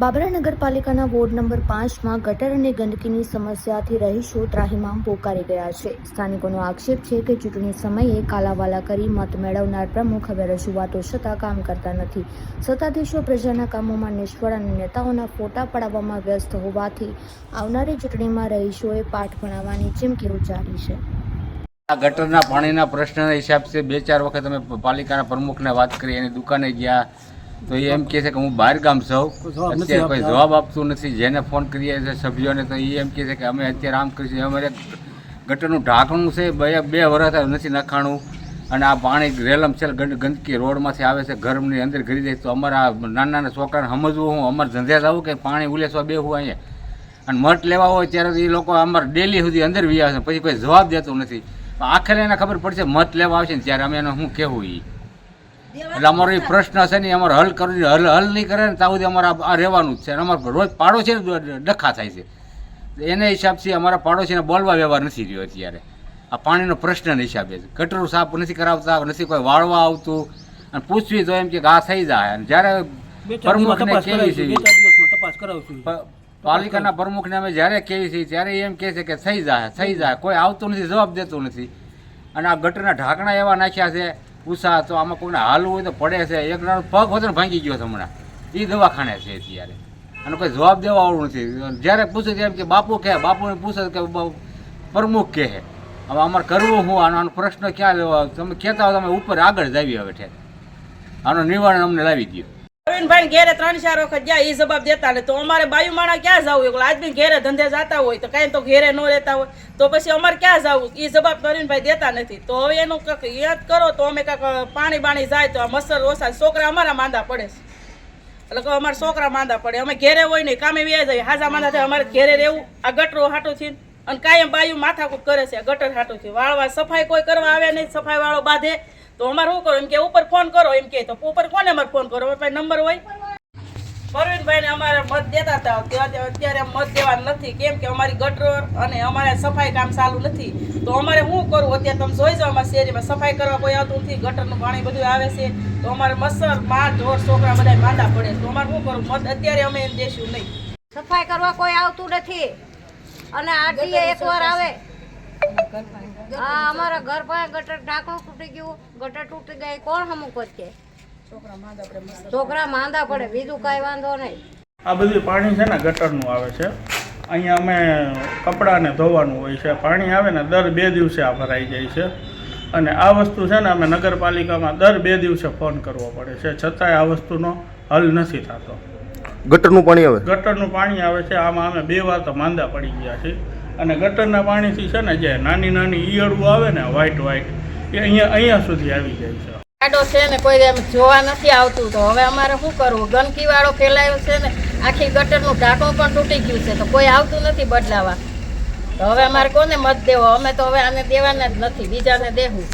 બાબરા નગરપાલિકાના ward number પાંચમાં ગટર અને ગંદકીની સમસ્યાથી રહીશો ત્રાહિમામ પોકારી ગયા છે. સ્થાનિકોનો આક્ષેપ છે કે ચૂંટણી સમયે કાલાવાલા કરી મત મેળવનાર પ્રમુખ હવે રજૂઆતો છતાં કામ કરતા નથી. સત્તાધીશો પ્રજાના કામોમાં નિષ્ફળ અને નેતાઓના ફોટા પડાવવામાં વ્યસ્ત હોવાથી આવનારી ચૂંટણીમાં રહીશોએ પાઠ ભણાવવાની ચીમકી ઉચ્ચારી છે. આ ગટરના પાણીના પ્રશ્નના હિસાબથી બે ચાર વખત અમે પાલિકાના પ્રમુખને વાત કરી. એની દુકાને ગયા. તો એ એમ કહે છે કે હું બહાર ગામ છું. અત્યારે કોઈ જવાબ આપતું નથી. જેને ફોન કરીએ છે સભ્યોને તો એ એમ કહે છે કે અમે અત્યારે આમ કરીશું અમારે ગટરનું ઢાંકણું છે બે બે વર્ષ નથી નખાણું. અને આ પાણી રેલમ છે ગંદકી રોડમાંથી આવે છે ઘરની અંદર ઘરી જાય. તો અમારા નાના નાના છોકરાને સમજવું હું. અમારે ધંધે જવું કે પાણી ઉલેસવા બેહું અહીંયા. અને મઠ લેવા હોય ત્યારે એ લોકો અમારે ડેલી સુધી અંદર વી આવે છે. પછી કોઈ જવાબ દેતું નથી. આખરે એને ખબર પડશે મત લેવા આવશે ને ત્યારે અમે એને શું કહેવું એ એટલે અમારો એ પ્રશ્ન છે ને અમારે હલ કરવું હલ હલ નહીં કરે ને ત્યાં સુધી અમારે આ રહેવાનું જ છે. અને અમારે રોજ પાડો છે ને ડખા થાય છે. એને હિસાબથી અમારા પાડોશીને બોલવા વ્યવહાર નથી રહ્યો અત્યારે. આ પાણીનો પ્રશ્નના હિસાબે ગટરો સાફ નથી કરાવતા નથી કોઈ વાળવા આવતું. અને પૂછવી તો એમ કે આ થઈ જાય. અને જ્યારે પ્રમુખને કેવી છે પાલિકાના પ્રમુખને અમે જ્યારે કેવી છીએ ત્યારે એમ કહે છે કે થઈ જાય થઈ જાય. કોઈ આવતું નથી જવાબ દેતું નથી. અને આ ગટરના ઢાંકણા એવા નાખ્યા છે ઉષા તો આમાં કોઈને હાલવું હોય તો પડે છે. એક નાનો પગ હોતો ભાંગી ગયો છે હમણાં. એ દવાખાને છે અત્યારે. અને કોઈ જવાબ દેવા વાળું નથી. જ્યારે પૂછે ત્યારે કે, બાપુ કહે, બાપુને પૂછે કે પ્રમુખ કહે. હવે અમારે કરવું હું? આનો આનો પ્રશ્ન ક્યાં લેવા? તમે કહેતા હોય તમે ઉપર આગળ જ આવી હવે ઠેર. આનો નિવારણ અમને લાવી દો પ્રવીણભાઈ ઘેરે ત્રણ ચાર વખત ગયા એ જવાબ દેતા ને તો અમારે બાયુ માણા ક્યાં જવું? એટલે આદમી ઘેરે ધંધે જતા હોય, તો કાંઈ તો ઘેરે ન રહેતા હોય. તો પછી અમારે ક્યાં જવું? એ જવાબ પ્રવીણભાઈ દેતા નથી. તો હવે એનું કંઈક યાદ કરો, તો અમે કાંઈક પાણી બાણી જાય તો આ મચ્છર ઓછા, છોકરા અમારા માંદા પડે છે. એટલે કે અમારા છોકરા માંદા પડે, અમે ઘેરે હોય નહીં, કામે વ્યાજ જાય, હાજા માંદા થાય, અમારે ઘેરે રહેવું, આ ગટરો હાટું થી અને કાયમ બાયું માથાકૂટ કરે છે ગટર હાટું છે વાળવા સફાઈ કોઈ કરવા આવે નહીં, સફાઈ વાળો બાંધે તો અમારે શું કરો એમ કે ઉપર ફોન કરો એમ કે તો ઉપર કોને અમારે ફોન કરો? અમારી પાસે નંબર હોય. પરવીનભાઈ ને અમારે મત દેતા હતા. ત્યારે અત્યારે મત દેવા નથી. કેમ કે અમારી ગટર અને અમારે સફાઈ કામ ચાલુ નથી. તો અમારે શું કરવું? અત્યારે તમે જોઈ જાઓ અમારા શેરીમાં. સફાઈ કરવા કોઈ આવતું નથી. ગટરનું પાણી બધું આવે છે. તો અમારે મચ્છર માર ઢોર છોકરા બધા માંદા પડે. તો અમારે શું કરવું? મત અત્યારે અમે એમ દેશું નહીં. સફાઈ કરવા કોઈ આવતું નથી. અને આ એકવાર આવે. હા અમારા ઘર પાસે ગટર ઢાંકણું તૂટી ગયું. ગટર તૂટી ગયા કોણ હમું કરશે? છોકરા માંદા પડે બીજું કાંઈ વાંધો નહીં. આ બધું પાણી છે ને ગટરનું આવે છે. અહીંયા અમે કપડાને ધોવાનું હોય છે. પાણી આવે ને દર બે દિવસે આ ભરાઈ જાય છે. અને આ વસ્તુ છે ને અમે નગરપાલિકામાં દર બે દિવસે ફોન કરવો પડે છે. છતાંય આ વસ્તુનો હલ નથી થતો. ગટરનું પાણી આવે? ગટરનું પાણી આવે છે. આમાં અમે બે વાર તો માંદા પડી ગયા છીએ. અને ગટરના પાણીથી છે ને જે નાની નાની ઈયળું આવે ને વ્હાઈટ વ્હાઈટ એ અહીંયા અહીંયા સુધી આવી જાય છે. ખાડો છે ને કોઈ એમ જોવા નથી આવતું, તો હવે અમારે શું કરવું? ગંદકી વાળો ફેલાયો છે ને, આખી ગટરનું ઢાંકણું પણ તૂટી ગયું છે, તો કોઈ આવતું નથી બદલાવા. તો હવે અમારે કોને મત દેવો? અમે તો હવે આને દેવાના જ નથી, બીજાને દેવું.